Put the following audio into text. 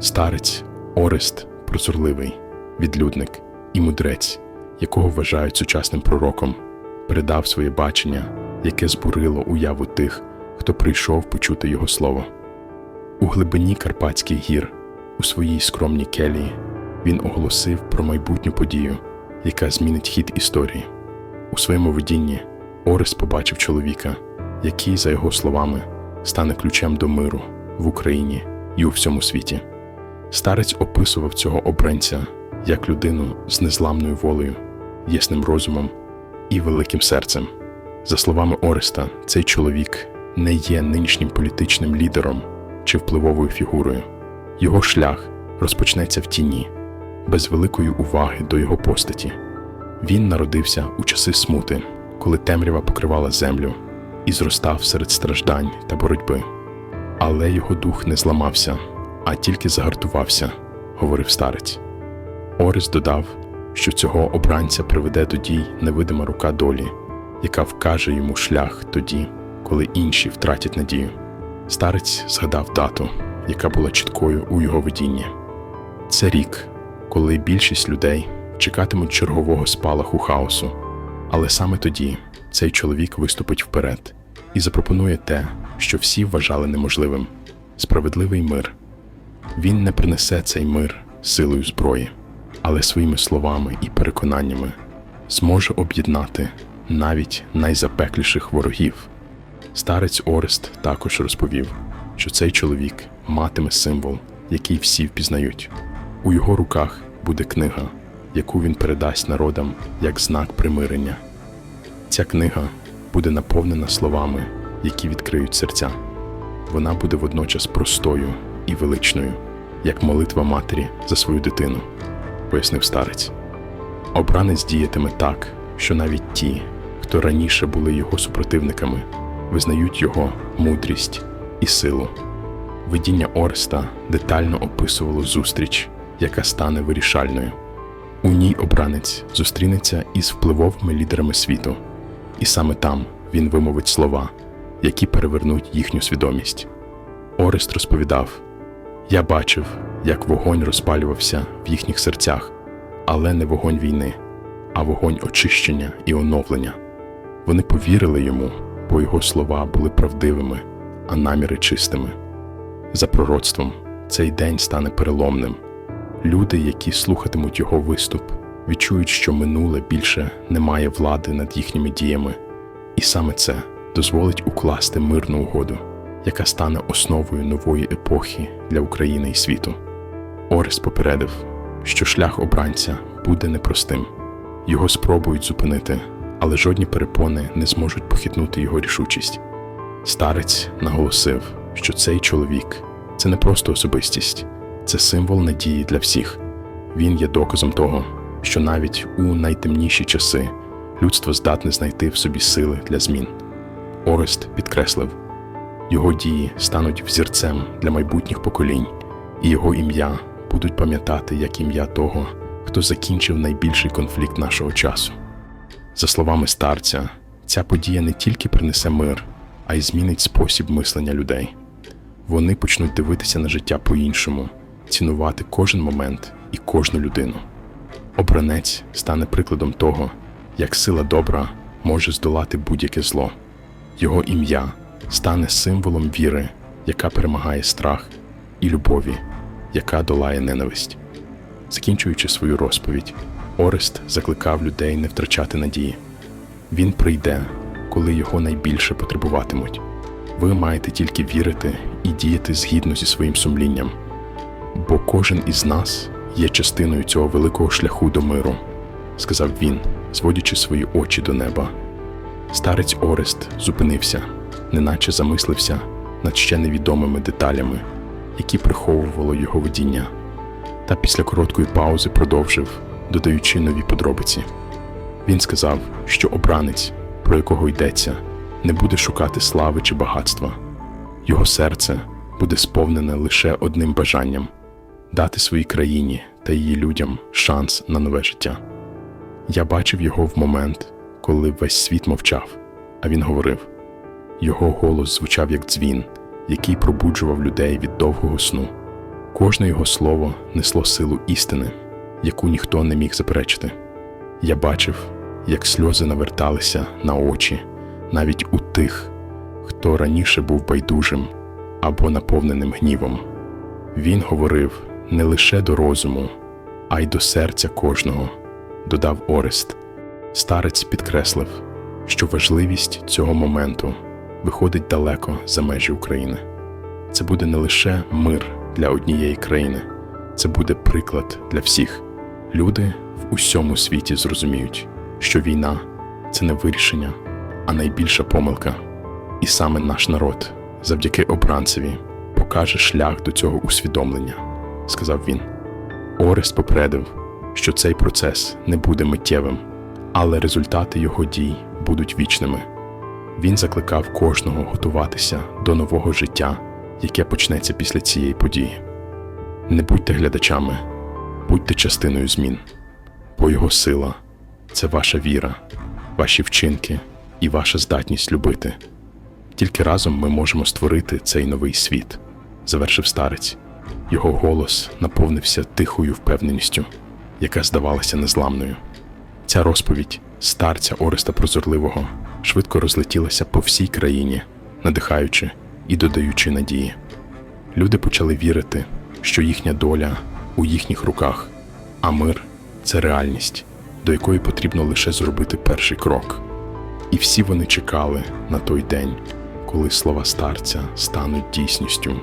Старець Орест прозорливий, відлюдник і мудрець, якого вважають сучасним пророком, передав своє бачення, яке збурило уяву тих, хто прийшов почути його слово. У глибині Карпатських гір, у своїй скромній келії, він оголосив про майбутню подію, яка змінить хід історії. У своєму видінні Орест побачив чоловіка, який, за його словами, стане ключем до миру в Україні і у всьому світі. Старець описував цього обранця як людину з незламною волею, ясним розумом і великим серцем. За словами Ореста, цей чоловік не є нинішнім політичним лідером чи впливовою фігурою. Його шлях розпочнеться в тіні, без великої уваги до його постаті. Він народився у часи смути, коли темрява покривала землю і зростав серед страждань та боротьби. Але його дух не зламався, а тільки загартувався, говорив старець. Орис додав, що цього обранця приведе до дій невидима рука долі, яка вкаже йому шлях тоді, коли інші втратять надію. Старець згадав дату, яка була чіткою у його видінні. Це рік, коли більшість людей чекатимуть чергового спалаху хаосу, але саме тоді цей чоловік виступить вперед і запропонує те, що всі вважали неможливим справедливий мир. Він не принесе цей мир силою зброї, але своїми словами і переконаннями зможе об'єднати навіть найзапекліших ворогів. Старець Орест також розповів, що цей чоловік матиме символ, який всі впізнають. У його руках буде книга, яку він передасть народам як знак примирення. Ця книга буде наповнена словами, які відкриють серця. Вона буде водночас простою і величною, як молитва матері за свою дитину, пояснив старець. Обранець діятиме так, що навіть ті, хто раніше були його супротивниками, визнають його мудрість і силу. Видіння Ореста детально описувало зустріч, яка стане вирішальною. У ній обранець зустрінеться із впливовими лідерами світу, і саме там він вимовить слова, які перевернуть їхню свідомість. Орест розповідав: Я бачив, як вогонь розпалювався в їхніх серцях, але не вогонь війни, а вогонь очищення і оновлення. Вони повірили йому, бо його слова були правдивими, а наміри чистими. За пророцтвом, цей день стане переломним. Люди, які слухатимуть його виступ, відчують, що минуле більше не має влади над їхніми діями, і саме це дозволить укласти мирну угоду, яка стане основою нової епохи для України і світу. Орес попередив, що шлях обранця буде непростим. Його спробують зупинити, але жодні перепони не зможуть похитнути його рішучість. Старець наголосив, що цей чоловік це не просто особистість, це символ надії для всіх. Він є доказом того, що навіть у найтемніші часи людство здатне знайти в собі сили для змін. Орест підкреслив, його дії стануть взірцем для майбутніх поколінь, і його ім'я будуть пам'ятати як ім'я того, хто закінчив найбільший конфлікт нашого часу. За словами старця, ця подія не тільки принесе мир, а й змінить спосіб мислення людей. Вони почнуть дивитися на життя по-іншому, цінувати кожен момент і кожну людину. Обранець стане прикладом того, як сила добра може здолати будь-яке зло. Його ім'я стане символом віри, яка перемагає страх, і любові, яка долає ненависть. Закінчуючи свою розповідь, Орест закликав людей не втрачати надії. Він прийде, коли його найбільше потребуватимуть. Ви маєте тільки вірити і діяти згідно зі своїм сумлінням, бо кожен із нас є частиною цього великого шляху до миру, сказав він, зводячи свої очі до неба. Старець Орест зупинився, неначе замислився над ще невідомими деталями, які приховувало його видіння, та після короткої паузи продовжив, додаючи нові подробиці. Він сказав, що обранець, про якого йдеться, не буде шукати слави чи багатства. Його серце буде сповнене лише одним бажанням дати своїй країні та її людям шанс на нове життя. Я бачив його в момент, коли весь світ мовчав, а він говорив. Його голос звучав як дзвін, який пробуджував людей від довгого сну. Кожне його слово несло силу істини, яку ніхто не міг заперечити. Я бачив, як сльози наверталися на очі навіть у тих, хто раніше був байдужим або наповненим гнівом. Він говорив не лише до розуму, а й до серця кожного, додав Орест. Старець підкреслив, що важливість цього моменту виходить далеко за межі України. Це буде не лише мир для однієї країни, це буде приклад для всіх. Люди в усьому світі зрозуміють, що війна це не вирішення, а найбільша помилка. І саме наш народ, завдяки обранцеві, покаже шлях до цього усвідомлення, сказав він. Орест попередив, що цей процес не буде миттєвим, але результати його дій будуть вічними. Він закликав кожного готуватися до нового життя, яке почнеться після цієї події. Не будьте глядачами, будьте частиною змін, бо його сила це ваша віра, ваші вчинки і ваша здатність любити. Тільки разом ми можемо створити цей новий світ, завершив старець. Його голос наповнився тихою впевненістю, яка здавалася незламною. Ця розповідь старця Ореста Прозорливого швидко розлетілася по всій країні, надихаючи і додаючи надії. Люди почали вірити, що їхня доля у їхніх руках, а мир це реальність, до якої потрібно лише зробити перший крок. І всі вони чекали на той день, коли слова старця стануть дійсністю.